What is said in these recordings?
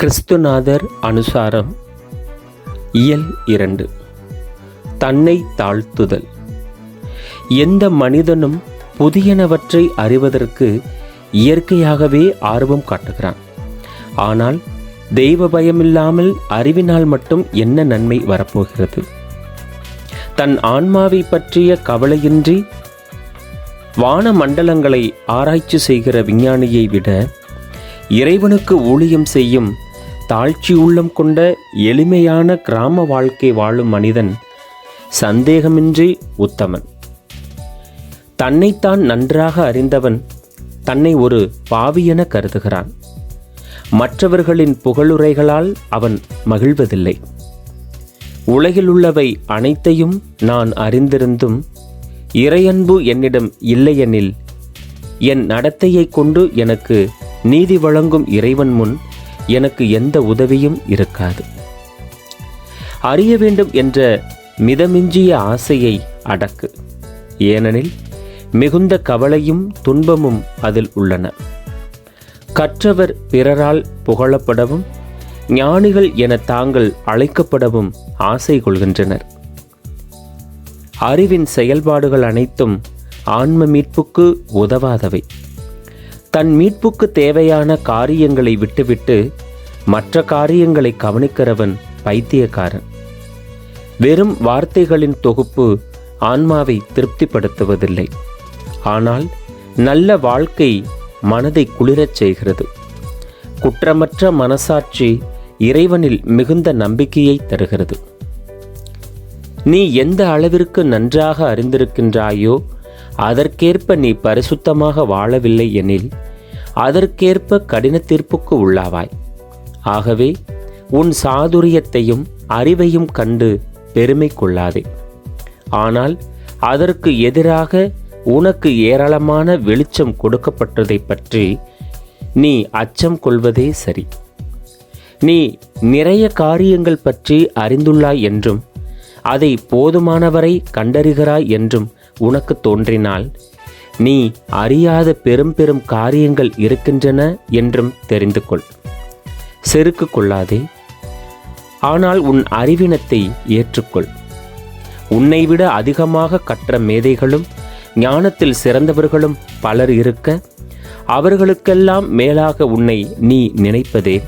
கிறிஸ்துநாதர் அனுசாரம். இயல் இரண்டு. தன்னை தாழ்த்துதல். எந்த மனிதனும் புதியனவற்றை அறிவதற்கு இயற்கையாகவே ஆர்வம் காட்டுகிறான். ஆனால் தெய்வ பயமில்லாமல் அறிவினால் மட்டும் என்ன நன்மை வரப்போகிறது? தன் ஆன்மாவை பற்றிய கவலையின்றி வான மண்டலங்களை ஆராய்ச்சி செய்கிற விஞ்ஞானியை விட இறைவனுக்கு ஊழியம் செய்யும் தாழ்ச்சி உள்ளம் கொண்ட எளிமையான கிராம வாழ்க்கை வாழும் மனிதன் சந்தேகமின்றி உத்தமன். தன்னைத்தான் நன்றாக அறிந்தவன் தன்னை ஒரு பாவியென கருதுகிறான். மற்றவர்களின் புகழுரைகளால் அவன் மகிழ்வதில்லை. உலகில் உள்ளவை அனைத்தையும் நான் அறிந்திருந்தும் இறையன்பு என்னிடம் இல்லையெனில் என் நடத்தையைக் கொண்டு எனக்கு நீதி வழங்கும் இறைவன் முன் எனக்கு எந்த உதவியும் இருக்காது. அறிய வேண்டும் என்ற மிதமிஞ்சிய ஆசையை அடக்கு. ஏனெனில் மிகுந்த கவலையும் துன்பமும் அதில் உள்ளன. கற்றவர் பிறரால் புகழப்படவும் ஞானிகள் என தாங்கள் அழைக்கப்படவும் ஆசை கொள்கின்றனர். அறிவின் செயல்பாடுகள் அனைத்தும் ஆன்ம மீட்புக்கு உதவாதவை. தன் மீட்புக்கு தேவையான காரியங்களை விட்டுவிட்டு மற்ற காரியங்களை கவனிக்கிறவன் பைத்தியக்காரன். வெறும் வார்த்தைகளின் தொகுப்பு ஆன்மாவை திருப்திப்படுத்துவதில்லை. ஆனால் நல்ல வாழ்க்கை மனதை குளிரச் செய்கிறது. குற்றமற்ற மனசாட்சி இறைவனில் மிகுந்த நம்பிக்கையை தருகிறது. நீ எந்த அளவிற்கு நன்றாக அறிந்திருக்கின்றாயோ அதற்கேற்ப நீ பரிசுத்தமாக வாழவில்லை எனில் அதற்கேற்ப கடின தீர்ப்புக்கு உள்ளாவாய். ஆகவே உன் சாதுரியத்தையும் அறிவையும் கண்டு பெருமை கொள்ளாதே. ஆனால் அதற்கு எதிராக உனக்கு ஏராளமான வெளிச்சம் கொடுக்கப்பட்டதை பற்றி நீ அச்சம் கொள்வதே சரி. நீ நிறைய காரியங்கள் பற்றி அறிந்துள்ளாய் என்றும் அதை போதுமானவரை கண்டறிகிறாய் என்றும் உனக்கு தோன்றினால் நீ அறியாத பெரும் பெரும் காரியங்கள் இருக்கின்றன என்றும் தெரிந்து கொள் செருக்கு கொள்ளாதே. ஆனால் உன் அறிவினத்தை ஏற்றுக்கொள். உன்னை விட அதிகமாக கற்ற மேதைகளும் ஞானத்தில் சிறந்தவர்களும் பலர் இருக்க அவர்களுக்கெல்லாம் மேலாக உன்னை நீ நினைப்பதே.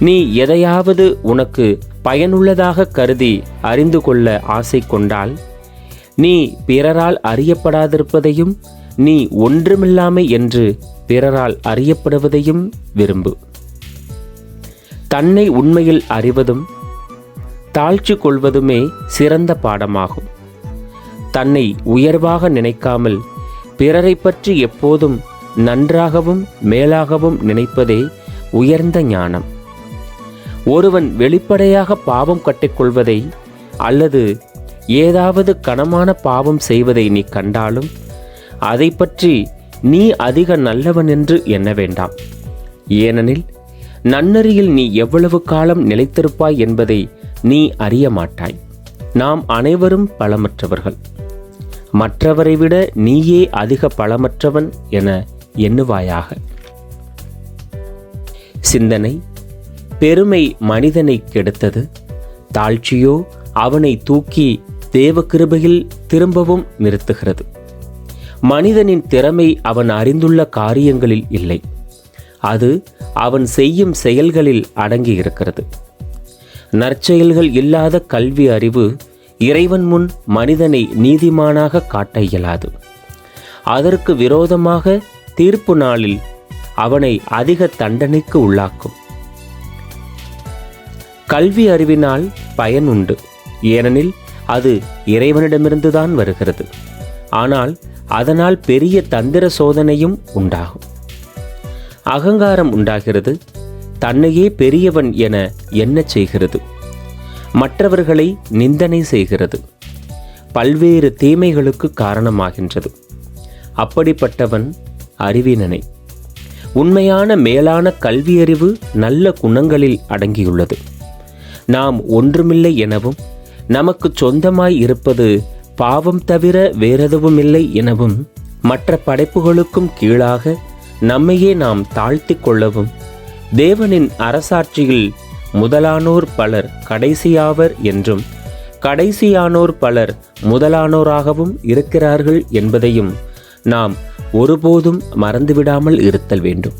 நீ எதையாவது உனக்கு பயனுள்ளதாக கருதி அறிந்து கொள்ள ஆசை கொண்டால் நீ பிறரால் அறியப்படாதிருப்பதையும் நீ ஒன்றுமில்லாமை என்று பிறரால் அறியப்படுவதையும் விரும்பு. தன்னை உண்மையில் அறிவதும் தாழ்ச்சி கொள்வதுமே சிறந்த பாடமாகும். தன்னை உயர்வாக நினைக்காமல் பிறரை பற்றி எப்போதும் நன்றாகவும் மேலாகவும் நினைப்பதே உயர்ந்த ஞானம். ஒருவன் வெளிப்படையாக பாவம் கட்டிக்கொள்வதை அல்லது ஏதாவது கனமான பாவம் செய்வதை நீ கண்டாலும் அதை பற்றி நீ அதிக நல்லவன் என்று எண்ண வேண்டாம். ஏனெனில் நன்னறியில் நீ எவ்வளவு காலம் நிலைத்திருப்பாய் என்பதை நீ அறிய மாட்டாய். நாம் அனைவரும் பலமற்றவர்கள். மற்றவரை விட நீயே அதிக பலமற்றவன் என எண்ணுவாயாக. சிந்தனை பெருமை மனிதனை கெடுத்தது தாழ்ச்சியோ அவனை தூக்கி தேவ கிருபையில் திரும்பவும் நிறுத்துகிறது. மனிதனின் திறமை அவன் அறிந்துள்ள காரியங்களில் இல்லை. அது அவன் செய்யும் செயல்களில் அடங்கி இருக்கிறது. நற்செயல்கள் இல்லாத கல்வி அறிவு இறைவன் முன் மனிதனை நீதிமானாக காட்ட இயலாது. அதற்கு விரோதமாக தீர்ப்பு நாளில் அவனை அதிக தண்டனைக்கு உள்ளாக்கும். கல்வி அறிவினால் பயன் உண்டு. ஏனெனில் அது இறைவனிடமிருந்துதான் வருகிறது. ஆனால் அதனால் பெரிய தந்திர சோதனையும் உண்டாகும். அகங்காரம் உண்டாகிறது. தன்னையே பெரியவன் என எண்ண செய்கிறது. மற்றவர்களை நிந்தனை செய்கிறது. பல்வேறு தீமைகளுக்கு காரணமாகின்றது. அப்படிப்பட்டவன் அறிவினனை. உண்மையான மேலான கல்வியறிவு நல்ல குணங்களில் அடங்கியுள்ளது. நாம் ஒன்றுமில்லை எனவும் நமக்கு சொந்தமாய் இருப்பது பாவம் தவிர வேறெதுவுமில்லை எனவும் மற்ற படைப்புகளுக்கும் கீழாக நம்மையே நாம் தாழ்த்தி கொள்ளவும். தேவனின் அரசாட்சியில் முதலானோர் பலர் கடைசியாவர் என்றும் கடைசியானோர் பலர் முதலானோராகவும் இருக்கிறார்கள் என்பதையும் நாம் ஒருபோதும் மறந்துவிடாமல் இருத்தல் வேண்டும்.